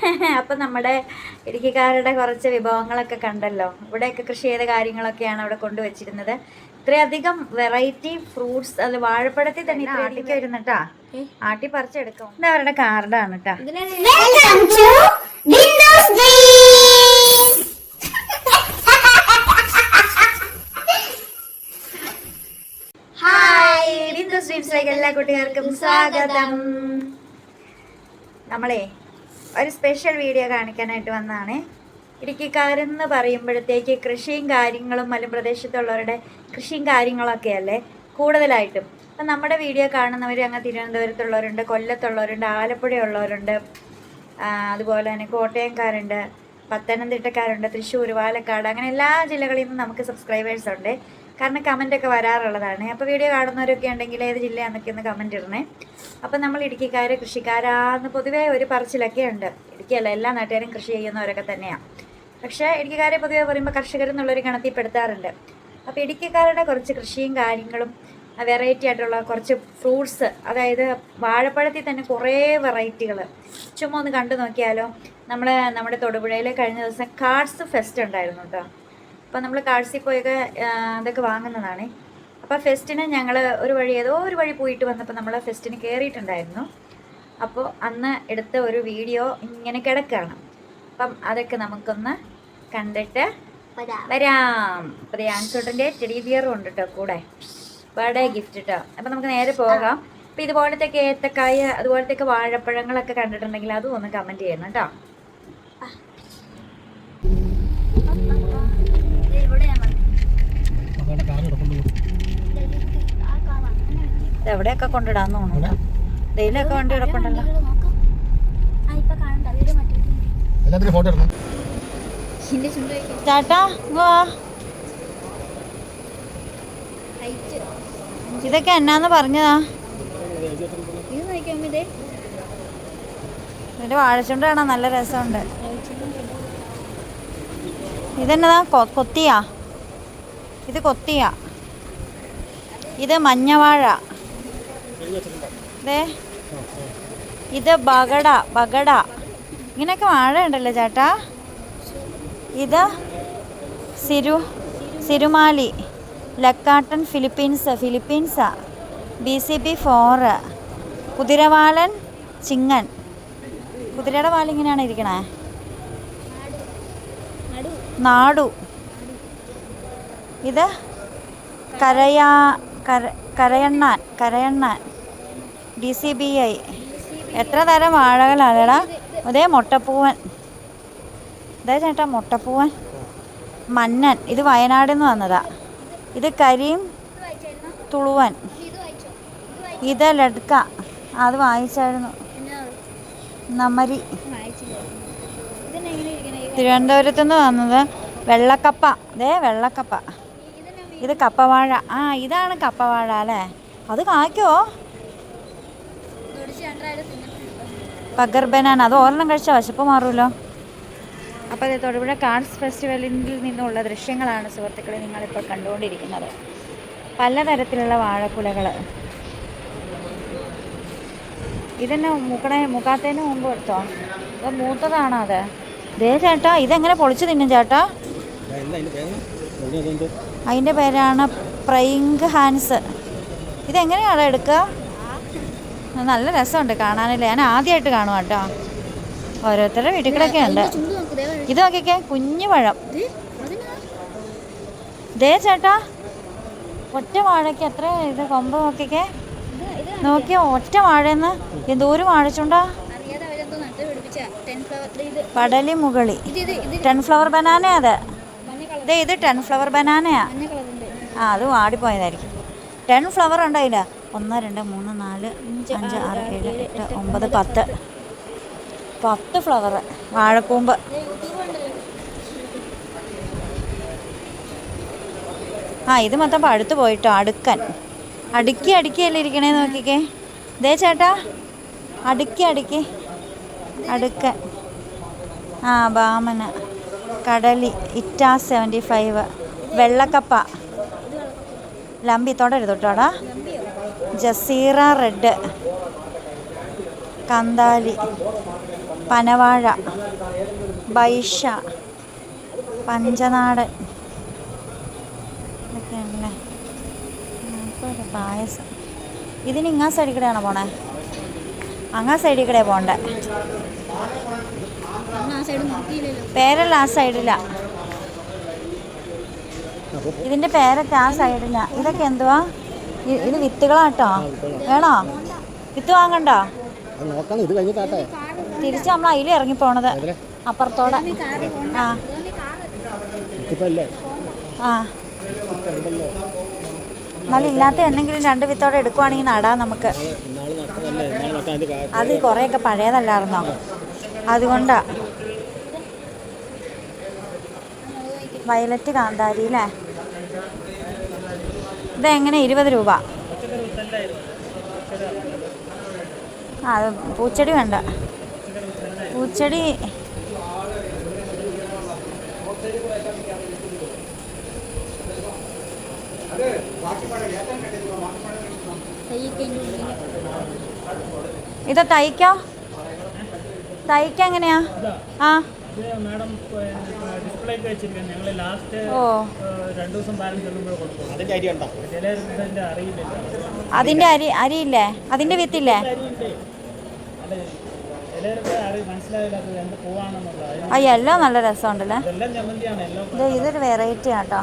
അപ്പം നമ്മുടെ ഇടുക്കിക്കാരുടെ കുറച്ച് വിഭവങ്ങളൊക്കെ കണ്ടല്ലോ. ഇവിടെയൊക്കെ കൃഷി ചെയ്ത കാര്യങ്ങളൊക്കെയാണ് അവിടെ കൊണ്ടുവച്ചിരുന്നത്. ഇത്രയധികം വെറൈറ്റി ഫ്രൂട്ട്സ് അത് വാഴപ്പഴത്തിൽ തന്നെ ആട്ടിക്ക് വരുന്നട്ടാ. ആട്ടി പറിച്ചെടുക്കും. ഇത് അവരുടെ കാർഡാണ് കേട്ടാ! ഹായ് ബിന്ദു എല്ലാ കുട്ടികൾക്കും സ്വാഗതം. നമ്മളെ ഒരു സ്പെഷ്യൽ വീഡിയോ കാണിക്കാനായിട്ട് വന്നതാണ്. ഇടുക്കിക്കാരെന്ന് പറയുമ്പോഴത്തേക്ക് കൃഷിയും കാര്യങ്ങളും മലമ്പ്രദേശത്തുള്ളവരുടെ കൃഷിയും കാര്യങ്ങളൊക്കെ അല്ലേ? കൂടുതലായിട്ടും. അപ്പം നമ്മുടെ വീഡിയോ കാണുന്നവർ അങ്ങ് തിരുവനന്തപുരത്തുള്ളവരുണ്ട് കൊല്ലത്തുള്ളവരുണ്ട് ആലപ്പുഴയുള്ളവരുണ്ട് അതുപോലെ തന്നെ കോട്ടയംകാരുണ്ട് പത്തനംതിട്ടക്കാരുണ്ട് തൃശ്ശൂർ പാലക്കാട് അങ്ങനെ എല്ലാ ജില്ലകളിൽ നിന്നും നമുക്ക് സബ്സ്ക്രൈബേഴ്സ് ഉണ്ട്. കാരണം കമന്റ് ഒക്കെ വരാറുള്ളതാണ്. അപ്പോൾ വീഡിയോ കാണുന്നവരൊക്കെ ഉണ്ടെങ്കിൽ ഏത് ജില്ലയാണെന്നൊക്കെ ഒന്ന് കമന്റ് ഇടണേ. അപ്പോൾ നമ്മൾ ഇടുക്കിക്കാർ കൃഷിക്കാരാന്ന് പൊതുവേ ഒരു പറച്ചിലൊക്കെ ഉണ്ട്. ഇടുക്കിയല്ല എല്ലാ നാട്ടുകാരും കൃഷി ചെയ്യുന്നവരൊക്കെ തന്നെയാണ് പക്ഷേ ഇടുക്കിക്കാരെ പൊതുവേ പറയുമ്പോൾ കർഷകർ എന്നുള്ളൊരു ഗണത്തിൽപ്പെടുത്താറുണ്ട് അപ്പോൾ ഇടുക്കിക്കാരുടെ കുറച്ച് കൃഷിയും കാര്യങ്ങളും വെറൈറ്റി ആയിട്ടുള്ള കുറച്ച് ഫ്രൂട്ട്സ് അതായത് വാഴപ്പഴത്തിൽ തന്നെ കുറേ വെറൈറ്റികൾ ചുമ്മാ ഒന്ന് കണ്ടു നോക്കിയാലോ. നമ്മൾ നമ്മുടെ തൊടുപുഴയിൽ കഴിഞ്ഞ ദിവസം കാർഡ്സ് ഫെസ്റ്റ് ഉണ്ടായിരുന്നു കേട്ടോ അപ്പോൾ നമ്മൾ കാഴ്ചയിൽ പോയൊക്കെ അതൊക്കെ വാങ്ങുന്നതാണ്. അപ്പോൾ ഫെസ്റ്റിന് ഞങ്ങൾ ഒരു വഴി ഏതോ ഒരു വഴി പോയിട്ട് വന്നപ്പോൾ നമ്മൾ ഫെസ്റ്റിന് കയറിയിട്ടുണ്ടായിരുന്നു അപ്പോൾ അന്ന് എടുത്ത ഒരു വീഡിയോ ഇങ്ങനെ കിടക്കുകയാണ് അപ്പം അതൊക്കെ നമുക്കൊന്ന് കണ്ടിട്ട് വരാം. അപ്പോൾ ആൻസോട്ടന്റെ ടെഡി ബിയറും ഉണ്ട് കേട്ടോ കൂടെ. ബർത്ത്ഡേ ഗിഫ്റ്റ് കേട്ടോ അപ്പം നമുക്ക് നേരെ പോകാം. അപ്പം ഇതുപോലത്തെ ഏത്തക്കായ അതുപോലത്തെ വാഴപ്പഴങ്ങളൊക്കെ കണ്ടിട്ടുണ്ടെങ്കിൽ അതും ഒന്ന് കമന്റ് ചെയ്യണം കേട്ടോ. എവിടെയൊക്കെ കൊണ്ടിടാന്ന് തോന്നുന്നു ഡെയിലൊക്കെ വണ്ടി കിടപ്പുണ്ടല്ലോ. ചേട്ടാ ഇതൊക്കെ എന്നാന്ന് പറഞ്ഞതാ? ഇതിന്റെ വാഴച്ചുണ്ട് കാണാൻ നല്ല രസമുണ്ട്. ഇതെന്നതാ? കൊത്തിയാ? ഇത് കൊത്തിയാ. ഇത് മഞ്ഞവാഴ ഇത് ബഗട ബഗട ഇങ്ങനെയൊക്കെ വാഴ ഉണ്ടല്ലോ ചേട്ടാ? ഇത് സിരു സിരുമാലി ലക്കാട്ടൻ ഫിലിപ്പീൻസ് ഫിലിപ്പീൻസാ ബി സി ബി ഫോറ് കുതിരവാലൻ ചിങ്ങൻ. കുതിരയുടെ വാലിങ്ങനെയാണ് ഇരിക്കണേ. നാടു. ഇത് കരയാ കര കരയണ്ണാൻ കരയണ്ണാൻ. D C B I. എത്ര തരം വാഴകളാണെടാ? അതേ മുട്ടപ്പൂവൻ. അതേ ചേട്ടാ മുട്ടപ്പൂവൻ. മന്നൻ. ഇത് വയനാട് നിന്ന് വന്നതാ. ഇത് കരീം തുളുവൻ. ഇത് ലഡ്ക അത് വായിച്ചായിരുന്നു നമ്മരി തിരുവനന്തപുരത്ത് നിന്ന് വന്നത് വെള്ളക്കപ്പ. അതേ വെള്ളക്കപ്പ. ഇത് കപ്പവാഴ. ആ ഇതാണ് കപ്പവാഴ അല്ലേ? അത് കായ്ക്കോ? പഗർ ബനാന. അത് ഒരെണ്ണം കഴിച്ചാൽ വിശപ്പ് മാറുമല്ലോ അപ്പോൾ അത് തൊടുപുഴ കാർഡ്സ് ഫെസ്റ്റിവലിൽ നിന്നുള്ള ദൃശ്യങ്ങളാണ് സുഹൃത്തുക്കളെ നിങ്ങളിപ്പോൾ കണ്ടുകൊണ്ടിരിക്കുന്നത്. പലതരത്തിലുള്ള വാഴക്കുലകൾ ഇതെന്നെ മുക്കണ മുക്കാത്തതിന് മുമ്പ് എടുത്തോ? ഇത് മൂത്തതാണോ അത്? ദേ ചേട്ടാ ഇതെങ്ങനെ പൊളിച്ചു തിന്നും ചേട്ടാ? അതിന്റെ പേരാണ് പ്രയിങ് ഹാൻസ്. ഇതെങ്ങനെയാണ് എടുക്കുക നല്ല രസമുണ്ട് കാണാനല്ലേ? ഞാൻ ആദ്യമായിട്ട് കാണും കേട്ടോ. ഓരോരുത്തരുടെ വീട്ടിലൊക്കെ ഉണ്ട്. ഇത് നോക്കിക്കേ കുഞ്ഞു പഴം. ദേ ചേട്ടാ ഒറ്റ വാഴയ്ക്ക് എത്ര ഇത് കൊമ്പ് നോക്കിക്കേ? നോക്കിയ ഒറ്റ വാഴയെന്ന്? എന്തോരം വാഴച്ചുണ്ടാ? പടലി മുകളി. ടെൻ ഫ്ലവർ ബനാന അത്. ദേ ഇത് ടെൻ ഫ്ലവർ ബനാനയാ. ആ അത് വാടിപ്പോയതായിരിക്കും. ടെൻ ഫ്ലവർ ഉണ്ടോ അതിൽ ഒന്ന് രണ്ട് മൂന്ന് നാല് അഞ്ച് ആറ് ഏഴ് എട്ട് ഒമ്പത് പത്ത്. പത്ത്. ഫ്ലവർ വാഴക്കൂമ്പ്. ആ ഇത് മൊത്തം പഴുത്ത് പോയിട്ടോ അടുക്കൻ. അടുക്കി അടുക്കിയല്ലേ ഇരിക്കണേ നോക്കിക്കേ. ദേ ചേട്ടാ അടുക്കി അടുക്കി. അടുക്കൻ. ആ ബാമന. കടലി ഇറ്റ സെവന്റി ഫൈവ് വെള്ളക്കപ്പ. ലമ്പി തൊടരുത് കേട്ടോടാ ജസീറ റെഡ് കന്താലി പനവാഴ ബൈഷ പഞ്ചനാടൻ. ഇതൊക്കെയാണല്ലേ? നമുക്കൊരു പായസം. ഇതിന് ഇങ്ങാ സൈഡിൽ കൂടെയാണോ പോണേ? അങ്ങാ സൈഡിൽ കൂടെ പോണ്ടേ? പേരല്ല ആ സൈഡിലാ ഇതിന്റെ പേരൊക്കെ ആ സൈഡില ഇതൊക്കെ എന്തുവാ? ഇത് വിത്തുകളാട്ടോ. വേണോ? വിത്ത് വാങ്ങണ്ടോട്ടെ തിരിച്ച് നമ്മൾ അതിൽ ഇറങ്ങി പോണത്. അപ്പുറത്തോടെ. ആ. ആ. എന്നാലും ഇല്ലാത്ത എന്തെങ്കിലും രണ്ട് വിത്തോടെ എടുക്കുവാണെങ്കിൽ നടാം നമുക്ക്. അത് കുറേയൊക്കെ പഴയതല്ലായിരുന്നോ? അതുകൊണ്ടാ. വയലറ്റ് കാന്താരി അല്ലേ ഇതെങ്ങനെ ഇരുപത് രൂപ? ആ പൂച്ചെടി വേണ്ട. പൂച്ചെടി. ഇത് തയ്ക്കോ? തയ്ക്ക ആ. അതിന്റെ അരി അരിയില്ലേ? അതിന്റെ വിത്തില്ലേ? അയ്യ എല്ലാം നല്ല രസമുണ്ടല്ലേ? ഇത് ഇതൊരു വെറൈറ്റി ആട്ടോ.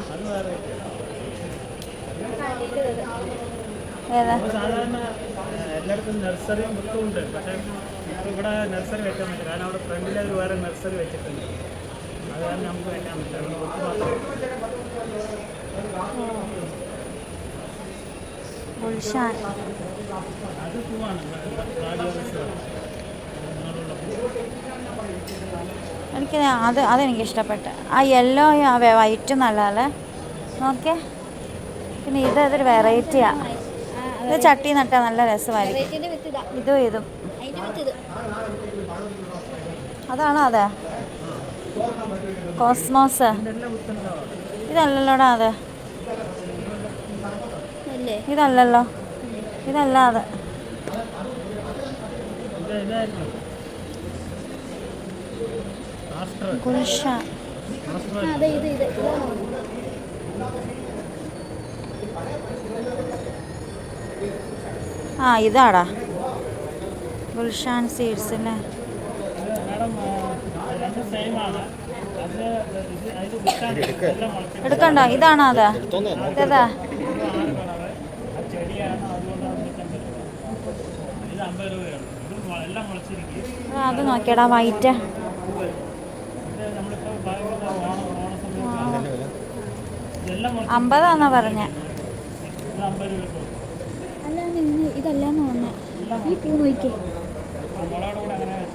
ഏതാ? ഇപ്പോൾ ഇവിടെ നഴ്സറി വെക്കാൻ പറ്റില്ല. കാരണം അവിടെ ഫ്രണ്ടിൽ ഒരു വേറെ നഴ്സറി വെച്ചിട്ടുണ്ട്. അത് കാരണം നമുക്ക് വെക്കാൻ പറ്റില്ല. അത് പൂവാണ്. എനിക്ക് അത് അതെനിക്ക് ഇഷ്ടപ്പെട്ട് ആ യെല്ലോ ആ വൈറ്റും നല്ലതല്ലേ നോക്കേ പിന്നെ ഇത് അതൊരു വെറൈറ്റിയാണ് ഇത് ചട്ടി നട്ടാൽ നല്ല രസമായിരിക്കും. ഇതും ഇതും. അതാണോ അതെ? കോസ്മോസ്. ഇതല്ലല്ലോടാ അതെ. ഇതല്ലല്ലോ. ഇതല്ല അതെ. ആ ഇതാടാ. ഗുൽഷാൻ സീഡ്സ് അല്ലേ മു- ഇതാണോ അതാ? ആ, അത് നോക്കിയടാ വൈറ്റ്. അമ്പതാന്ന പറഞ്ഞേ. ഇത് അല്ല നിന്ന് ഇതല്ലാന്ന് പറഞ്ഞ. ഈ പൂ നോക്കിയേ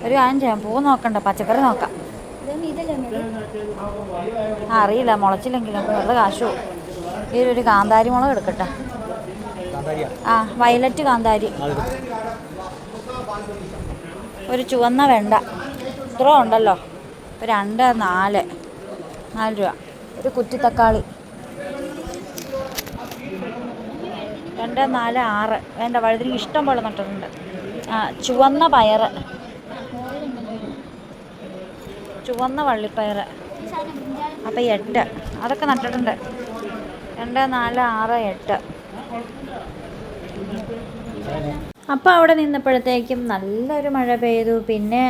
ഒരു കാര്യം ചെയ്യാം പൂ നോക്കണ്ട പച്ചക്കറി നോക്കാം. ആ, അറിയില്ല മുളച്ചില്ലെങ്കിലും വെറുതെ കാശു. ഈ ഒരു കാന്താരി മുളക് എടുക്കട്ടെ. ആ വയലറ്റ് കാന്താരി. ഒരു ചുവന്ന വെണ്ട. ഇത്ര ഉണ്ടല്ലോ. രണ്ട് നാല് നാല് രൂപ. ഒരു കുറ്റി തക്കാളി. രണ്ട് നാല് ആറ്. വേണ്ട വഴുതിന് ഇഷ്ടം പോലെ നട്ടിട്ടുണ്ട്. ആ ചുവന്ന പയറ്. ചുവന്ന വള്ളിപ്പയർ. അപ്പം എട്ട്. അതൊക്കെ നട്ടിട്ടുണ്ട്. രണ്ട് നാല് ആറ് എട്ട്. അപ്പോൾ അവിടെ നിന്നപ്പോഴത്തേക്കും നല്ലൊരു മഴ പെയ്തു. പിന്നെ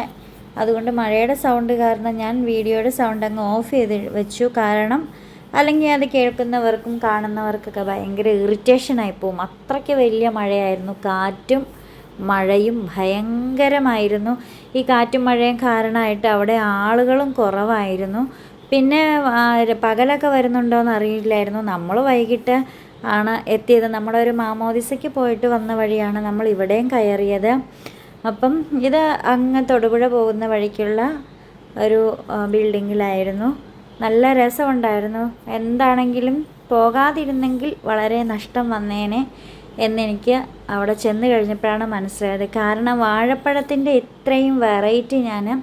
അതുകൊണ്ട് മഴയുടെ സൗണ്ട് കാരണം ഞാൻ വീഡിയോയുടെ സൗണ്ട് അങ്ങ് ഓഫ് ചെയ്ത് വെച്ചു. കാരണം അല്ലെങ്കിൽ അത് കേൾക്കുന്നവർക്കും കാണുന്നവർക്കൊക്കെ ഭയങ്കര ഇറിറ്റേഷനായി പോവും. അത്രയ്ക്ക് വലിയ മഴയായിരുന്നു. കാറ്റും മഴയും ഭയങ്കരമായിരുന്നു. ഈ കാറ്റും മഴയും കാരണമായിട്ട് അവിടെ ആളുകളും കുറവായിരുന്നു. പിന്നെ പകലൊക്കെ വരുന്നുണ്ടോയെന്ന് അറിയില്ലായിരുന്നു. നമ്മൾ വൈകിട്ട് ആണ് എത്തിയത്. നമ്മുടെ ഒരു മാമോദിസയ്ക്ക് പോയിട്ട് വന്ന വഴിയാണ് നമ്മൾ ഇവിടെയും കയറിയത്. അപ്പം ഇത് അങ്ങ് തൊടുപുഴ പോകുന്ന വഴിക്കുള്ള ഒരു ബിൽഡിങ്ങിലായിരുന്നു. നല്ല രസമുണ്ടായിരുന്നു. എന്താണെങ്കിലും പോകാതിരുന്നെങ്കിൽ വളരെ നഷ്ടം വന്നേനെ. എന്നെനിക്ക് അവിടെ ചെന്ന് കഴിഞ്ഞപ്പോഴാണ് മനസ്സിലായത്. കാരണം വാഴപ്പഴത്തിന്റെ ഇത്രയും വെറൈറ്റി ഞാൻ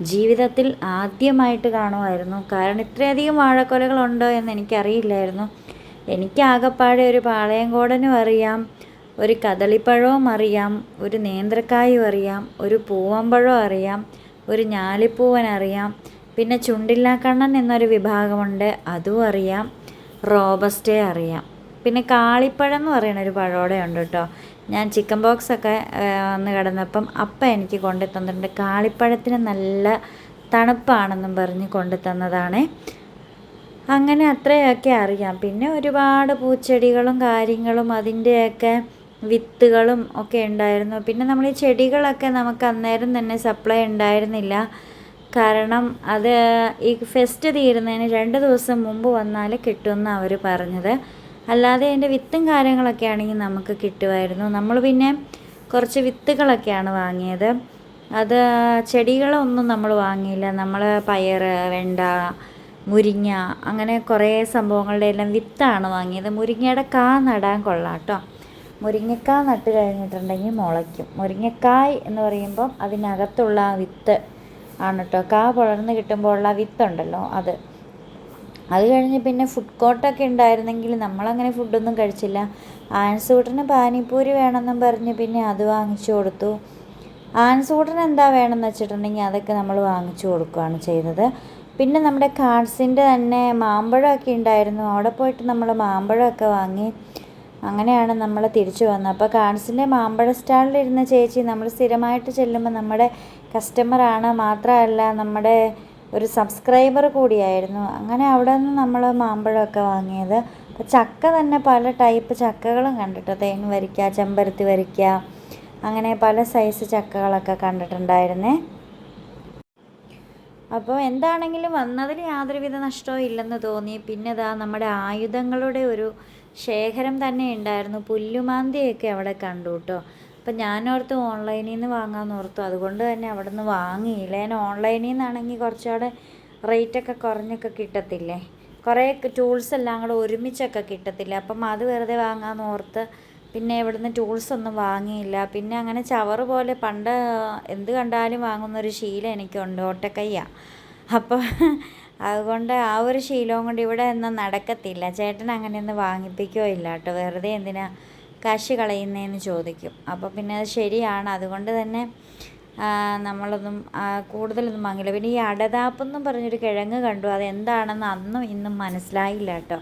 ജീവിതത്തിൽ ആദ്യമായിട്ട് കാണുമായിരുന്നു. കാരണം ഇത്രയധികം വാഴക്കൊലകളുണ്ടോ എന്ന് എനിക്കറിയില്ലായിരുന്നു. എനിക്ക് ആകപ്പാടെ ഒരു പാളയംകോടനും അറിയാം ഒരു കദളിപ്പഴവും അറിയാം ഒരു നേന്ത്രക്കായും അറിയാം ഒരു പൂവമ്പഴവും അറിയാം ഒരു ഞാലിപ്പൂവൻ അറിയാം പിന്നെ ചുണ്ടില്ലാക്കണ്ണൻ എന്നൊരു വിഭാഗമുണ്ട് അതും അറിയാം റോബസ്റ്റേ അറിയാം. പിന്നെ കാളിപ്പഴം എന്ന് പറയുന്ന ഒരു പഴോടെ ഉണ്ട് കേട്ടോ ഞാൻ ചിക്കൻ ബോക്സ് ഒക്കെ വന്ന് കിടന്നപ്പം അപ്പ എനിക്ക് കൊണ്ടു തന്നിട്ടുണ്ട്. കാളിപ്പഴത്തിന് നല്ല തണുപ്പാണെന്നും പറഞ്ഞ് കൊണ്ടു തന്നതാണേ. അങ്ങനെ അത്രയൊക്കെ അറിയാം. പിന്നെ ഒരുപാട് പൂച്ചെടികളും കാര്യങ്ങളും അതിന്റെയൊക്കെ വിത്തുകളും ഒക്കെ ഉണ്ടായിരുന്നു. പിന്നെ നമ്മൾ ഈ ചെടികളൊക്കെ നമുക്ക് അന്നേരം തന്നെ സപ്ലൈ ഉണ്ടായിരുന്നില്ല. കാരണം അത് ഈ ഫെസ്റ്റ് തീരുന്നതിന് രണ്ട് ദിവസം മുമ്പ് വന്നാൽ കിട്ടുമെന്ന് അവർ പറഞ്ഞത്. അല്ലാതെ അതിന്റെ വിത്തും കാര്യങ്ങളൊക്കെ ആണെങ്കിൽ നമുക്ക് കിട്ടുമായിരുന്നു. നമ്മൾ പിന്നെ കുറച്ച് വിത്തുകളൊക്കെയാണ് വാങ്ങിയത്. അത് ചെടികളൊന്നും നമ്മൾ വാങ്ങിയില്ല. നമ്മൾ പയർ വെണ്ട മുരിങ്ങ അങ്ങനെ കുറേ സംഭവങ്ങളുടെ എല്ലാം വിത്താണ് വാങ്ങിയത്. മുരിങ്ങയുടെ കാ നടാൻ കൊള്ളാം കേട്ടോ മുരിങ്ങക്കാ നട്ട് കഴിഞ്ഞിട്ടുണ്ടെങ്കിൽ മുളയ്ക്കും. മുരിങ്ങക്കായ് എന്ന് പറയുമ്പം അതിനകത്തുള്ള വിത്ത് ആണ് കേട്ടോ കാ പുളർന്ന് കിട്ടുമ്പോഴുള്ള വിത്തുണ്ടല്ലോ അത്. അത് കഴിഞ്ഞ് പിന്നെ ഫുഡ് കോർട്ടൊക്കെ ഉണ്ടായിരുന്നെങ്കിൽ നമ്മളങ്ങനെ ഫുഡൊന്നും കഴിച്ചില്ല. ആൻസൂട്ടന് പാനിപ്പൂരി വേണമെന്നും പറഞ്ഞ് പിന്നെ അത് വാങ്ങിച്ചു കൊടുത്തു. ആൻസൂട്ടന് എന്താ വേണമെന്ന് വെച്ചിട്ടുണ്ടെങ്കിൽ അതൊക്കെ നമ്മൾ വാങ്ങിച്ചു കൊടുക്കുകയാണ് ചെയ്തത്. പിന്നെ നമ്മുടെ കാർഡ്സിന്റെ തന്നെ മാമ്പഴമൊക്കെ ഉണ്ടായിരുന്നു. അവിടെ പോയിട്ട് നമ്മൾ മാമ്പഴമൊക്കെ വാങ്ങി അങ്ങനെയാണ് നമ്മൾ തിരിച്ചു വന്നത്. അപ്പോൾ കാർഡ്സിന്റെ മാമ്പഴ സ്റ്റാളിലിരുന്ന ചേച്ചി നമ്മൾ സ്ഥിരമായിട്ട് ചെല്ലുമ്പോൾ നമ്മുടെ കസ്റ്റമറാണ് മാത്രമല്ല നമ്മുടെ ഒരു സബ്സ്ക്രൈബർ കൂടിയായിരുന്നു. അങ്ങനെ അവിടെ നിന്ന് നമ്മൾ മാമ്പഴമൊക്കെ വാങ്ങിയത്. അപ്പോൾ ചക്ക തന്നെ പല ടൈപ്പ് ചക്കകളും കണ്ടിട്ട് തേൻ വരിക്ക ചെമ്പരത്തി വരിക്ക അങ്ങനെ പല സൈസ് ചക്കകളൊക്കെ കണ്ടിട്ടുണ്ടായിരുന്നേ. അപ്പോൾ എന്താണെങ്കിലും വന്നതിൽ യാതൊരുവിധ നഷ്ടവും ഇല്ലെന്ന് തോന്നി. പിന്നെ ഇതാ നമ്മുടെ ആയുധങ്ങളുടെ ഒരു ശേഖരം തന്നെ ഉണ്ടായിരുന്നു. പുല്ലുമാന്തിയൊക്കെ അവിടെ കണ്ടു കേട്ടോ അപ്പം ഞാനോർത്ത് ഓൺലൈനിൽ നിന്ന് വാങ്ങാമെന്ന് ഓർത്തു. അതുകൊണ്ട് തന്നെ അവിടെ നിന്ന് വാങ്ങിയില്ല ഞാൻ ഓൺലൈനിൽ നിന്നാണെങ്കിൽ കുറച്ചുകൂടെ റേറ്റൊക്കെ കുറഞ്ഞൊക്കെ കിട്ടത്തില്ലേ? കുറേ ടൂൾസ് എല്ലാം കൂടെ ഒരുമിച്ചൊക്കെ കിട്ടത്തില്ല? അപ്പം അത് വെറുതെ വാങ്ങാമെന്ന് ഓർത്ത് പിന്നെ ഇവിടുന്ന് ടൂൾസ് ഒന്നും വാങ്ങിയില്ല. പിന്നെ അങ്ങനെ ചവറ് പോലെ പണ്ട് എന്ത് കണ്ടാലും വാങ്ങുന്ന ഒരു ശീലം എനിക്കുണ്ട് ഓട്ടക്കയ്യ. അപ്പോൾ അതുകൊണ്ട് ആ ഒരു ശീലവും കൊണ്ട് ഇവിടെ ഒന്നും നടക്കത്തില്ല. ചേട്ടൻ അങ്ങനെയൊന്നും വാങ്ങിപ്പിക്കുകയോ ഇല്ല കേട്ടോ. വെറുതെ എന്തിനാ കാശ് കളയുന്നതെന്ന് ചോദിക്കും. അപ്പോൾ പിന്നെ അത് ശരിയാണ്. അതുകൊണ്ട് തന്നെ നമ്മളൊന്നും കൂടുതലൊന്നും വാങ്ങില്ല. പിന്നെ ഈ അടതാപ്പെന്നും പറഞ്ഞൊരു കിഴങ്ങ് കണ്ടു. അതെന്താണെന്ന് അന്നും ഇന്നും മനസ്സിലായില്ല കേട്ടോ.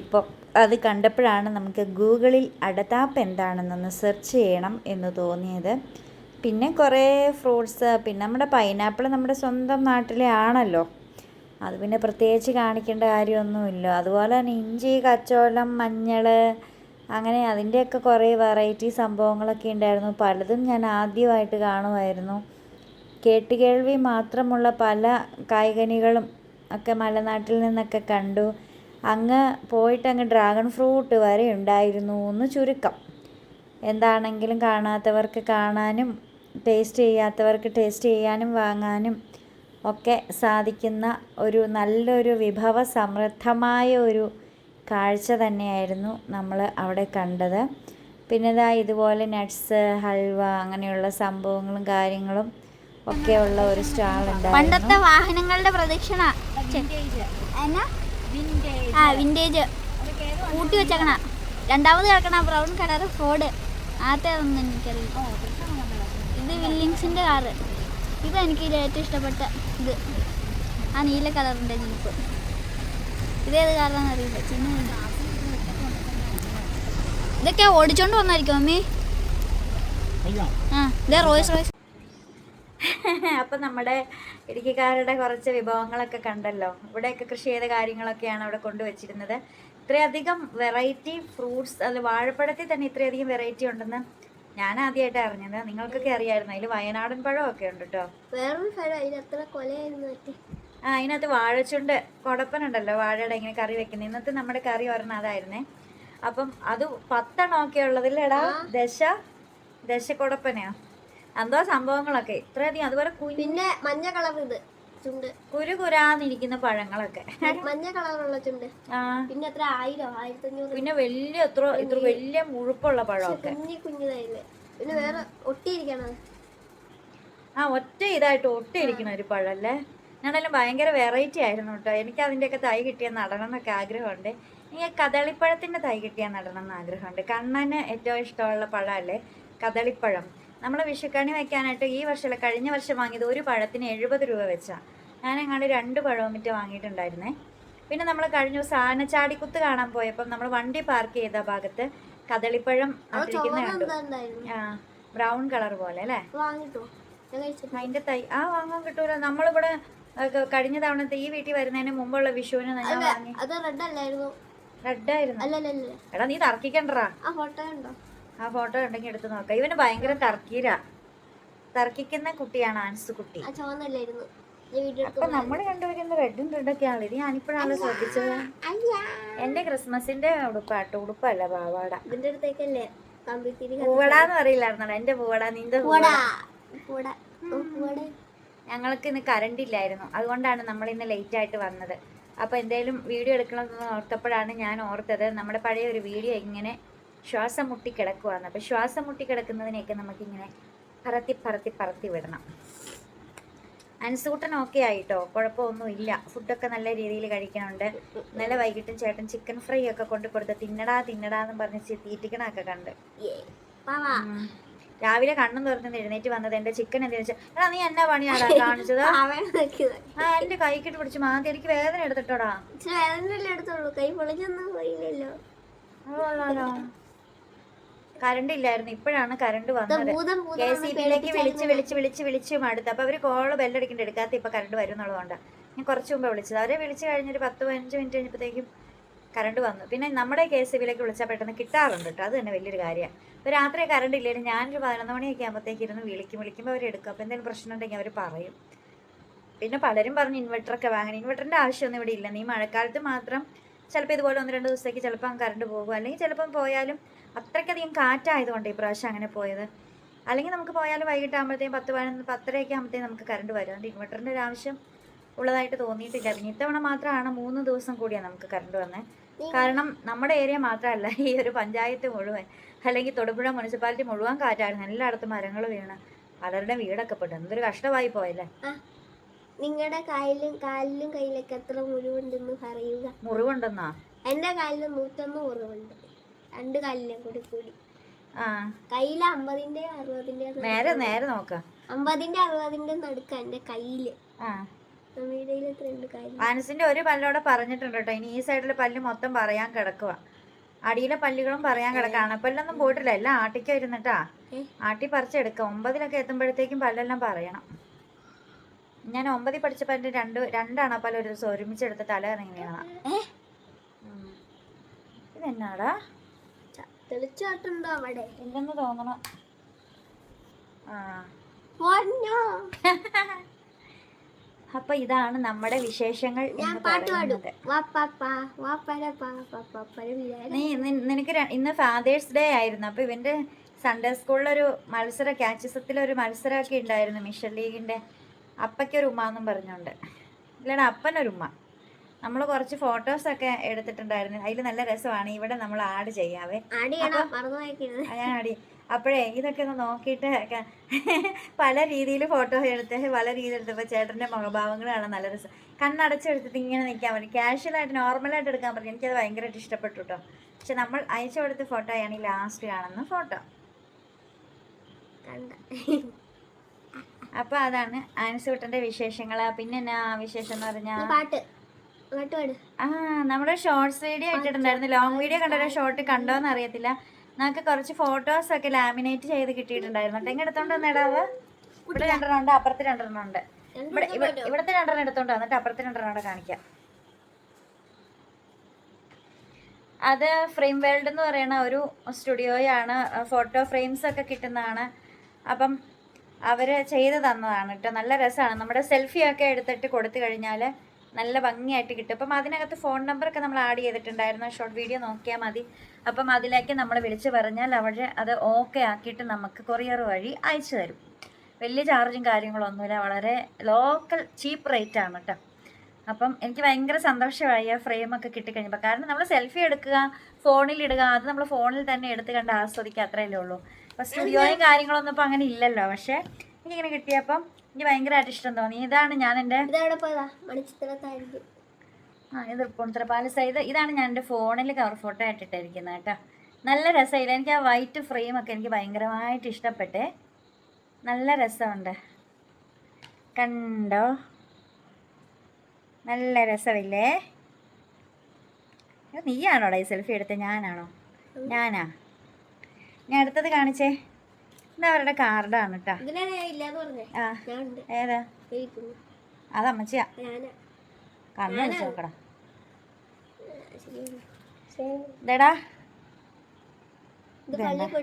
ഇപ്പോൾ അത് കണ്ടപ്പോഴാണ് നമുക്ക് ഗൂഗിളിൽ അടതാപ്പ് എന്താണെന്നൊന്ന് സെർച്ച് ചെയ്യണം എന്ന് തോന്നിയത്. പിന്നെ കുറേ ഫ്രൂട്ട്സ് പിന്നെ നമ്മുടെ പൈനാപ്പിൾ നമ്മുടെ സ്വന്തം നാട്ടിലെ ആണല്ലോ. അത് പിന്നെ പ്രത്യേകിച്ച് കാണിക്കേണ്ട കാര്യമൊന്നുമില്ല. അതുപോലെ തന്നെ ഇഞ്ചി കച്ചോലം മഞ്ഞൾ അങ്ങനെ അതിന്റെയൊക്കെ കുറേ വെറൈറ്റി സംഭവങ്ങളൊക്കെ ഉണ്ടായിരുന്നു. പലതും ഞാൻ ആദ്യമായിട്ട് കാണുമായിരുന്നു. കേട്ടുകേൾവി മാത്രമുള്ള പല കായ്കനികളും ഒക്കെ മലനാട്ടിൽ നിന്നൊക്കെ കണ്ടു. അങ്ങ് പോയിട്ട് അങ്ങ് ഡ്രാഗൺ ഫ്രൂട്ട് വരെ ഉണ്ടായിരുന്നു എന്ന് ചുരുക്കം. എന്താണെങ്കിലും കാണാത്തവർക്ക് കാണാനും ടേസ്റ്റ് ചെയ്യാത്തവർക്ക് ടേസ്റ്റ് ചെയ്യാനും വാങ്ങാനും ഒക്കെ സാധിക്കുന്ന ഒരു നല്ലൊരു വിഭവ സമൃദ്ധമായ ഒരു കാഴ്ച തന്നെയായിരുന്നു നമ്മൾ അവിടെ കണ്ടത്. പിന്നെ ഇതാ ഇതുപോലെ നട്ട്സ് ഹൽവ അങ്ങനെയുള്ള സംഭവങ്ങളും കാര്യങ്ങളും ഒക്കെ ഉള്ള ഒരു സ്റ്റാൾ ഉണ്ട് പണ്ടത്തെ വാഹനങ്ങളുടെ പ്രദക്ഷിണ. ആ കൂട്ടി വെച്ചേക്കണ. രണ്ടാമത് കിടക്കണ ബ്രൗൺ കളർ ഫോർഡ്. ആദ്യത്തെ അതൊന്നും എനിക്കറിയില്ല. ഇത് വില്ലിങ്സിന്റെ കാറ്. ഇത് എനിക്ക് ഏറ്റവും ഇഷ്ടപ്പെട്ട ഇത്. ആ നീല കളറിന്റെ ജീപ്പ്. ഇതേത് കാരണം അറിയില്ല. ഇതൊക്കെ ഓടിച്ചോണ്ട് വന്നായിരിക്കും അമ്മേ. ആ ഇതേ റോയ്സ് റോയ്സ്. അപ്പം നമ്മുടെ ഇടുക്കിക്കാരുടെ കുറച്ച് വിഭവങ്ങളൊക്കെ കണ്ടല്ലോ. ഇവിടെയൊക്കെ കൃഷി ചെയ്ത കാര്യങ്ങളൊക്കെയാണ് അവിടെ കൊണ്ടുവച്ചിരുന്നത്. ഇത്രയധികം വെറൈറ്റി ഫ്രൂട്ട്സ് അത് വാഴപ്പഴത്തിൽ തന്നെ ഇത്രയധികം വെറൈറ്റി ഉണ്ടെന്ന് ഞാൻ ആദ്യമായിട്ട് അറിഞ്ഞത്. നിങ്ങൾക്കൊക്കെ അറിയായിരുന്നു അതിൽ വയനാടൻ പഴമൊക്കെ ഉണ്ട് കേട്ടോ വേറൊരു ഫലം അതിൽ അത്ര കൊലയായിരുന്നു ആ അതിനകത്ത് വാഴച്ചുണ്ട്. കുടപ്പനുണ്ടല്ലോ വാഴയുടെ ഇങ്ങനെ കറി വെക്കുന്നത് ഇന്നത്തെ നമ്മുടെ കറി ഒരെണ്ണം അതായിരുന്നേ. അപ്പം അത് പത്തെണ്ണമൊക്കെ ഉള്ളതില്ലേടാ ദശ ദശ കുടപ്പനയോ എന്തോ സംഭവങ്ങളൊക്കെ. ഇത്രയധികം. അതുപോലെ പിന്നെ മഞ്ഞ കളർ ഇത് ചുണ്ട്. കുരുകുരാന്നിരിക്കുന്ന പഴങ്ങളൊക്കെ. മഞ്ഞ കളറുള്ള ചുണ്ട്. ആ. പിന്നെ എത്ര ആയിരം ആയിരത്തി അഞ്ഞൂറ് പിന്നെ വലിയ എത്ര ഇത്ര വലിയ മുഴുപ്പുള്ള പഴമൊക്കെ. കുഞ്ഞി കുഞ്ഞിതായില്ലേ. പിന്നെ വേറെ ഒട്ടിയിരിക്കണത്. ആ ഒറ്റ ഇതായിട്ട് ഒട്ടിയിരിക്കണ ഒരു പഴല്ലേ? ഞാനെല്ലാം ഭയങ്കര വെറൈറ്റി ആയിരുന്നു കേട്ടോ. എനിക്ക് അതിന്റെയൊക്കെ തൈ കിട്ടിയ നടണം എന്നൊക്കെ ആഗ്രഹമുണ്ട്. എനിക്ക് കദളിപ്പഴത്തിന്റെ തൈ കിട്ടിയാൽ നടണം എന്ന് ആഗ്രഹമുണ്ട്. കണ്ണന് ഏറ്റവും ഇഷ്ടമുള്ള പഴമല്ലേ? കദളിപ്പഴം. നമ്മൾ വിഷുക്കണി വെക്കാനായിട്ട് ഈ വർഷമല്ല കഴിഞ്ഞ വർഷം വാങ്ങിയത് ഒരു പഴത്തിന് എഴുപത് രൂപ വെച്ചാണ് ഞാൻ അങ്ങാണ്ട് രണ്ട് പഴവും മറ്റ് വാങ്ങിയിട്ടുണ്ടായിരുന്നേ. പിന്നെ നമ്മൾ കഴിഞ്ഞ ദിവസം ആനച്ചാടിക്കുത്ത് കാണാൻ പോയപ്പം നമ്മൾ വണ്ടി പാർക്ക് ചെയ്ത ഭാഗത്ത് കദളിപ്പഴം അതിരിക്കുന്ന കണ്ടു. ആ ബ്രൗൺ കളർ പോലെ അല്ലേ? അതിന്റെ തൈ ആ വാങ്ങാൻ കിട്ടൂല. നമ്മളിവിടെ കഴിഞ്ഞ തവണത്തെ ഈ വീട്ടിൽ വരുന്നതിന് മുമ്പുള്ള വിഷുവിന് ഞാൻ അത് റെഡ് അല്ലായിരുന്നു. റെഡായിരുന്നു ആയിരുന്നു? എടാ നീ തർക്കിക്കണ്ടറാ ആ ഫോട്ടോ ഉണ്ടോ ആ ഫോട്ടോ ഉണ്ടെങ്കിൽ എടുത്ത് നോക്കാം. ഇവന് ഭയങ്കര തർക്കീരാ. തർക്കിക്കുന്ന കുട്ടിയാണ് ആൻസ് കുട്ടി. അപ്പൊ നമ്മൾ കണ്ടുവരുന്ന റെഡും റെഡൊക്കെയാണ് ഇത് ഞാനിപ്പോഴാണ് ശ്രദ്ധിച്ചത്. എന്റെ ക്രിസ്മസിന്റെ ഉടുപ്പാട്ടോ ഉടുപ്പല്ല പാവാട. ഇതിന്റെ അടുത്തേക്കല്ലേ? പൂവടാന്ന് പറയില്ലായിരുന്നോ എന്റെ പൂവട നിന്റെ പൂവട. പൂവട. ഞങ്ങൾക്ക് ഇന്ന് കറണ്ട് ഇല്ലായിരുന്നു. അതുകൊണ്ടാണ് നമ്മൾ ഇന്ന് ലേറ്റ് ആയിട്ട് വന്നത്. അപ്പോൾ എന്തായാലും വീഡിയോ എടുക്കണമെന്ന് ഓർത്തപ്പോഴാണ് ഞാൻ ഓർത്തത് നമ്മുടെ പഴയ ഒരു വീഡിയോ ഇങ്ങനെ ശ്വാസം മുട്ടി കിടക്കുവാന്ന്. അപ്പോൾ ശ്വാസം മുട്ടി കിടക്കുന്നതിനെയൊക്കെ നമുക്കിങ്ങനെ പറത്തി പറത്തി പറത്തി വിടണം. അൻസൂട്ടൻ ഓക്കെ ആയിട്ടോ? കുഴപ്പമൊന്നും ഇല്ല. ഫുഡൊക്കെ നല്ല രീതിയിൽ കഴിക്കണുണ്ട്. ഇന്നലെ വൈകിട്ടും ചേട്ടൻ ചിക്കൻ ഫ്രൈ ഒക്കെ കൊണ്ടു കൊടുത്ത് തിന്നടാ തിന്നടാ എന്ന് പറഞ്ഞ് തീറ്റിക്കണൊക്കെ കണ്ട്. പാവാ. രാവിലെ കണ്ണും തുറന്ന് എഴുന്നേറ്റ് വന്നത് എന്റെ ചിക്കൻ എന്തെന്ന് വെച്ചാൽ എടാ നീ എന്നാ പണിയാടാ കാണിച്ചത്? ആ എന്റെ കൈക്കിട്ട് പിടിച്ച് മാതി എനിക്ക് വേദന എടുത്തിട്ടോടാ. കരണ്ടില്ലായിരുന്നു എടുത്തോളൂ കൈ പൊളിച്ചൊന്നും പോയില്ലല്ലോ. കറണ്ട് ഇല്ലായിരുന്നു ഇപ്പോഴാണ് കറണ്ട് വന്നത്. കെ സി ബിയിലേക്ക് വിളിച്ച് വിളിച്ച് വിളിച്ച് വിളിച്ച് മടുത്ത്. അപ്പൊ അവർ കോൾ ബെല്ലടിക്കേണ്ട എടുക്കാത്ത ഇപ്പൊ കറണ്ട് വരും എന്നുള്ളതുകൊണ്ട് ഞാൻ കുറച്ച് മുമ്പ് വിളിച്ചത്. അവരെ വിളിച്ച് കഴിഞ്ഞൊരു പത്ത് പതിനഞ്ച് മിനിറ്റ് കഴിഞ്ഞപ്പോഴത്തേക്കും കറണ്ട് വന്നു. പിന്നെ നമ്മുടെ കെ സി ബിയിലേക്ക് വിളിച്ചാൽ പെട്ടെന്ന് കിട്ടാറുണ്ട് കേട്ടോ അത് തന്നെ വലിയൊരു കാര്യമാണ് ഇപ്പോൾ രാത്രി കറണ്ട് ഇല്ലേ ഞാനൊരു പതിനൊന്ന് മണിയൊക്കെ ആകുമ്പോഴത്തേക്ക് ഇരുന്ന് വിളിക്കും. വിളിക്കുമ്പോൾ അവർ എടുക്കും. അപ്പോൾ എന്തെങ്കിലും പ്രശ്നം ഉണ്ടെങ്കിൽ അവർ പറയും. പിന്നെ പലരും പറഞ്ഞു ഇൻവെർട്ടറൊക്കെ വാങ്ങണം. ഇൻവെർട്ടറിന്റെ ആവശ്യമൊന്നും ഇവിടെ ഇല്ല. നീ മഴക്കാലത്ത് മാത്രം ചിലപ്പോൾ ഇതുപോലെ ഒന്ന് രണ്ട് ദിവസത്തേക്ക് ചിലപ്പം കറണ്ട് പോകും. അല്ലെങ്കിൽ ചിലപ്പം പോയാലും അത്രയ്ക്കധികം കാറ്റായതുകൊണ്ട് ഈ പ്രാവശ്യം അങ്ങനെ പോയത്. അല്ലെങ്കിൽ നമുക്ക് പോയാലും വൈകിട്ടാകുമ്പോഴത്തേക്കും പത്ത് പതിനൊന്ന് പത്തരയൊക്കെ ആകുമ്പോഴത്തേക്കും നമുക്ക് കറണ്ട് വരും. അതുകൊണ്ട് ഇൻവെർട്ടറിന്റെ ഒരു ആവശ്യം ഉള്ളതായിട്ട് തോന്നിയിട്ടില്ല. പിന്നെ ഇത്തവണ മാത്രമാണ് മൂന്ന് ദിവസം കൂടിയാണ് നമുക്ക് കറണ്ട് വന്നത് കാരണം നമ്മുടെ ഏരിയ മാത്രമല്ല ഈ ഒരു പഞ്ചായത്ത് മുഴുവൻ അല്ലെങ്കിൽ തൊടുപുഴ മുനിസിപ്പാലിറ്റി മുഴുവൻ കാറ്റായിരുന്നു എല്ലായിടത്തും മരങ്ങൾ വീണ്. പലരുടെ വീടൊക്കെ പെട്ടു. എന്തൊരു കഷ്ടമായി പോയല്ലേ? നിങ്ങളുടെ കാലിലും കാലിലും കയ്യിലൊക്കെ എത്ര മുറിവുണ്ടെന്ന് പറയുക. മുറിവുണ്ടെന്നാ? എന്റെ കാലിൽ നൂറ്റൊന്ന് മുറിവുണ്ട്. രണ്ട് കാലിലും കൂടി കൂടി. ആ. കയ്യിൽ അമ്പതിന്റെ അറുപതിന്റെ നേരെ നേരെ നോക്കാം. അമ്പതിന്റെ അറുപതിന്റെ നടുക്ക എന്റെ കയ്യിൽ. ആനസിന്റെ ഒരു പല്ലോടെ പറഞ്ഞിട്ടുണ്ട് കേട്ടോ. ഇനി ഈ സൈഡിലെ പല്ല് മൊത്തം പറയാൻ കിടക്കുക അടിയിലെ പല്ലുകളും പറയാൻ കിടക്കുക അണപ്പല്ലൊന്നും പോയിട്ടില്ല. എല്ലാം ആട്ടിക്ക ഇരുന്നിട്ടാ? ആട്ടി പറിച്ചെടുക്കുക ഒമ്പതിലൊക്കെ എത്തുമ്പോഴത്തേക്കും പല്ലെല്ലാം പറയണം. ഞാൻ ഒമ്പതിൽ പഠിച്ച പല്ല് രണ്ട് രണ്ടാണ് പല ഒരു ദിവസം ഒരുമിച്ചെടുത്ത് തല ഇറങ്ങി വീണതാ ഇതെന്നാടാ? തെളിച്ചാട്ടുണ്ടോ അവിടെ? ഇല്ലെന്ന് തോന്നണം. ആ. അപ്പൊ ഇതാണ് നമ്മുടെ വിശേഷങ്ങൾ ഞാൻ പാട്ട് പാടും. നീ നിനക്ക് ഇന്ന് ഫാദേഴ്സ് ഡേ ആയിരുന്നു. അപ്പൊ ഇവന്റെ സൺഡേ സ്കൂളിലൊരു മത്സര കാച്ചിസത്തിലൊരു മത്സരമൊക്കെ ഉണ്ടായിരുന്നു മിഷൻ ലീഗിന്റെ അപ്പയ്ക്കൊരു ഉമ്മ എന്നും പറഞ്ഞുകൊണ്ട്. ഇല്ലടാ അപ്പനൊരു ഉമ്മ. നമ്മൾ കുറച്ച് ഫോട്ടോസൊക്കെ എടുത്തിട്ടുണ്ടായിരുന്നു. അതിൽ നല്ല രസമാണ്. ഇവിടെ നമ്മൾ ആഡ് ചെയ്യാവേ. ഞാൻ ആടി അപ്പോഴേ ഇതൊക്കെ ഒന്ന് നോക്കിയിട്ട് പല രീതിയിൽ ഫോട്ടോ എടുത്ത് പല രീതിയിൽ എടുത്തപ്പോൾ ചേട്ടന്റെ മുഖഭാവങ്ങൾ കാണാൻ നല്ല രസം. കണ്ണടച്ചെടുത്തിട്ട് ഇങ്ങനെ നിൽക്കാൻ പറ്റും. ക്യാഷ്വലായിട്ട് നോർമലായിട്ട് എടുക്കാൻ പറ്റും. എനിക്കത് ഭയങ്കരമായിട്ട് ഇഷ്ടപ്പെട്ടു കേട്ടോ പക്ഷെ നമ്മൾ അയച്ചു കൊടുത്ത ഫോട്ടോയാണ് ഈ ലാസ്റ്റ് കാണുന്ന ഫോട്ടോ അപ്പോൾ അതാണ് ആൻസൂട്ടന്റെ വിശേഷങ്ങൾ. പിന്നെ എന്നാ വിശേഷം എന്ന് പറഞ്ഞാൽ പാട്ട്. ആ നമ്മുടെ ഷോർട്സ് വീഡിയോ ഇട്ടിട്ടുണ്ടായിരുന്നു ലോങ് വീഡിയോ കണ്ടൊരു ഷോർട്ട് കണ്ടോന്ന് അറിയത്തില്ല. നമുക്ക് കുറച്ച് ഫോട്ടോസ് ഒക്കെ ലാമിനേറ്റ് ചെയ്ത് കിട്ടിയിട്ടുണ്ടായിരുന്നു. കേട്ടോ എങ്ങനെ എടുത്തോണ്ട് വന്നിടാവ് ഇവിടെ രണ്ടെണ്ണം ഉണ്ട് അപ്പുറത്ത് രണ്ടെണ്ണം ഉണ്ട്. ഇവിടെ ഇവിടെ- ഇവിടുത്തെ രണ്ടെണ്ണം എടുത്തോണ്ട് വന്നിട്ട് അപ്പുറത്തെ രണ്ടെണ്ണം കൂടെ കാണിക്കാം. അത് ഫ്രെയിം വേൾഡ് എന്ന് പറയുന്ന ഒരു സ്റ്റുഡിയോയാണ്. ഫോട്ടോ ഫ്രെയിംസ് ഒക്കെ കിട്ടുന്നതാണ്. അപ്പം അവർ ചെയ്ത് തന്നതാണ്. കേട്ടോ നല്ല രസമാണ്. നമ്മുടെ സെൽഫി ഒക്കെ എടുത്തിട്ട് കൊടുത്തു കഴിഞ്ഞാൽ നല്ല ഭംഗിയായിട്ട് കിട്ടും. അപ്പം അതിനകത്ത് ഫോൺ നമ്പറൊക്കെ നമ്മൾ ആഡ് ചെയ്തിട്ടുണ്ടായിരുന്നു. ഷോർട്ട് വീഡിയോ നോക്കിയാൽ മതി. അപ്പം അതിലേക്ക് നമ്മൾ വിളിച്ച് പറഞ്ഞാൽ അവർ അത് ഓക്കെ ആക്കിയിട്ട് നമുക്ക് കൊറിയർ വഴി അയച്ചു തരും. വലിയ ചാർജും കാര്യങ്ങളൊന്നുമില്ല വളരെ ലോക്കൽ ചീപ്പ് റേറ്റ് ആണ് കേട്ടോ അപ്പം എനിക്ക് ഭയങ്കര സന്തോഷമായി ആ ഫ്രെയിമൊക്കെ കിട്ടിക്കഴിഞ്ഞപ്പോൾ. കാരണം നമ്മൾ സെൽഫി എടുക്കുക ഫോണിൽ ഇടുക അത് നമ്മൾ ഫോണിൽ തന്നെ എടുത്ത് കണ്ട് ആസ്വദിക്കുക അത്രയല്ലേ ഉള്ളൂ. അപ്പോൾ സ്റ്റുഡിയോയും കാര്യങ്ങളൊന്നും ഇപ്പം അങ്ങനെ ഇല്ലല്ലോ. പക്ഷേ എനിക്കിങ്ങനെ കിട്ടിയപ്പം എനിക്ക് ഭയങ്കരമായിട്ട് ഇഷ്ടം തോന്നി. ഇതാണ് ഞാൻ എന്റെ ഇതെവിടെ പോയതാ? മണിച്ചിത്രത്തായിരിക്കും ആ ഇത് തൃപ്പൂണിത്തുറ പാലസ് ഇത് ഇതാണ് ഞാൻ എന്റെ ഫോണിൽ കവർ ഫോട്ടോ ആയിട്ടിട്ടിരിക്കുന്നത് കേട്ടോ. നല്ല രസമില്ല എനിക്ക് ആ വൈറ്റ് ഫ്രെയിമൊക്കെ എനിക്ക് ഭയങ്കരമായിട്ട് ഇഷ്ടപ്പെട്ടേ. നല്ല രസമുണ്ട്. കണ്ടോ? നല്ല രസമില്ലേ? നീയാണോടാ ഈ സെൽഫി എടുത്തത് ഞാനാണോ? ഞാനാ? ഞാൻ അടുത്തത് കാണിച്ചേ. ഇത് അവരുടെ കാർഡാണ് കേട്ടോ ആ. ഏതാ? അത് അമ്മച്ചിയാ? കണ്ണു വെച്ച് നോക്കടാ. ഇതെടാ. വന്നപ്പോ.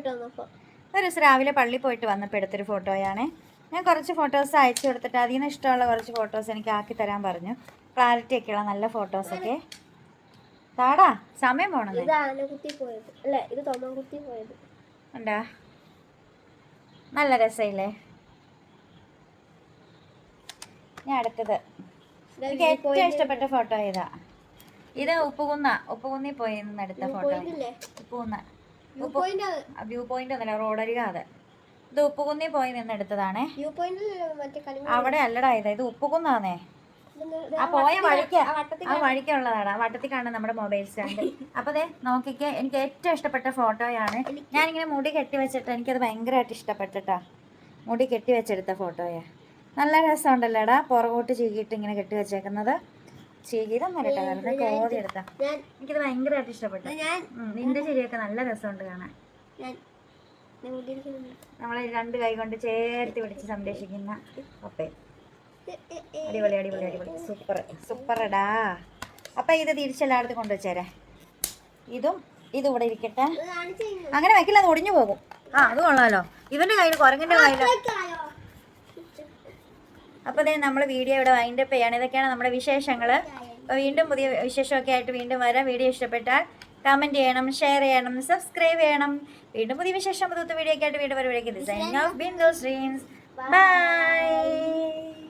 ഒരു ദിവസം രാവിലെ പള്ളി പോയിട്ട് വന്നപ്പോൾ എടുത്തൊരു ഫോട്ടോയാണ്. ഞാൻ കുറച്ച് ഫോട്ടോസ് അയച്ചു കൊടുത്തിട്ട് അതിൽ നിന്ന് ഇഷ്ടമുള്ള കുറച്ച് ഫോട്ടോസ് എനിക്ക് ആക്കി തരാൻ പറഞ്ഞു. ക്ലാരിറ്റി ഒക്കെയുള്ള നല്ല ഫോട്ടോസൊക്കെ താടാ സമയം പോണത് ഉണ്ടാ? നല്ല രസമില്ലേ ഞാൻ അടുത്തത്. എനിക്ക് ഏറ്റവും ഇഷ്ടപ്പെട്ട ഫോട്ടോ ഇതാ ഇത് ഉപ്പുകുന്ന ഉപ്പുകുന്നി പോയി നിന്ന് എടുത്ത ഫോട്ടോ. ഉപ്പുകുന്ന. വ്യൂ പോയിന്റ് ഒന്നല്ല റോഡരിക അത് ഇത് ഉപ്പുകുന്നി പോയി നിന്ന് എടുത്തതാണേ. വ്യൂ പോയിന്റിൽ മറ്റേ കളി അവിടെ അല്ലടാ ഇത് ഇത് ഉപ്പുകുന്നാന്നേ. ആ പോയ വഴിക്ക് ആ വഴിക്കുള്ളതാണ് ആ വട്ടത്തിൽ കാണുന്ന നമ്മുടെ മൊബൈൽ സ്റ്റാൻഡ് അപ്പൊ ദേ നോക്കിക്കേ എനിക്ക് ഏറ്റവും ഇഷ്ടപ്പെട്ട ഫോട്ടോയാണ് ഞാനിങ്ങനെ മുടി കെട്ടി വെച്ചിട്ട് എനിക്കത് ഭയങ്കരമായിട്ട് ഇഷ്ടപ്പെട്ടിട്ടാ. മുടി കെട്ടി വെച്ചെടുത്ത ഫോട്ടോയെ നല്ല രസമുണ്ടല്ലോടാ പുറകോട്ട് ചീകിയിട്ട് ഇങ്ങനെ കെട്ടി വെച്ചേക്കുന്നത്. ചീകിയതൊന്നും കേട്ടോ വെറുതെ കോതി എടുത്ത. എനിക്കത് ഭയങ്കരമായിട്ട് ഇഷ്ടപ്പെട്ടു. നിന്റെ ചിരിയൊക്കെ നല്ല രസമുണ്ട് കാണാൻ. നമ്മളെ രണ്ട് കൈ കൊണ്ട് ചേർത്ത് പിടിച്ച് സംരക്ഷിക്കുന്ന പപ്പേ അടിപൊളി അടിപൊളി അടിപൊളി. സൂപ്പർ സൂപ്പറടാ. അപ്പം ഇത് തിരിച്ചെല്ലായിടത്തും കൊണ്ടുവച്ചേരെ. ഇതും ഇതും ഇവിടെ ഇരിക്കട്ടെ. അങ്ങനെ വെക്കില്ല അത് ഒടിഞ്ഞു പോകും. ആ അത് കൊള്ളാലോ. ഇവന്റെ കയ്യിൽ കുരങ്ങിന്റെ കയ്യിൽ അപ്പോൾ ദേ നമ്മൾ വീഡിയോ ഇവിടെ വൈൻഡപ്പ് ചെയ്യാണ്. ഇതൊക്കെയാണ് നമ്മുടെ വിശേഷങ്ങൾ അപ്പോൾ വീണ്ടും പുതിയ വിശേഷമൊക്കെ ആയിട്ട് വീണ്ടും വരാം. വീഡിയോ ഇഷ്ടപ്പെട്ടാൽ കമന്റ് ചെയ്യണം ഷെയർ ചെയ്യണം സബ്സ്ക്രൈബ് ചെയ്യണം. വീണ്ടും പുതിയ വിശേഷം പുതുത്ത വീഡിയോ ഒക്കെ ആയിട്ട് വീണ്ടും വരുമ്പോഴേക്കും. Designing of streams by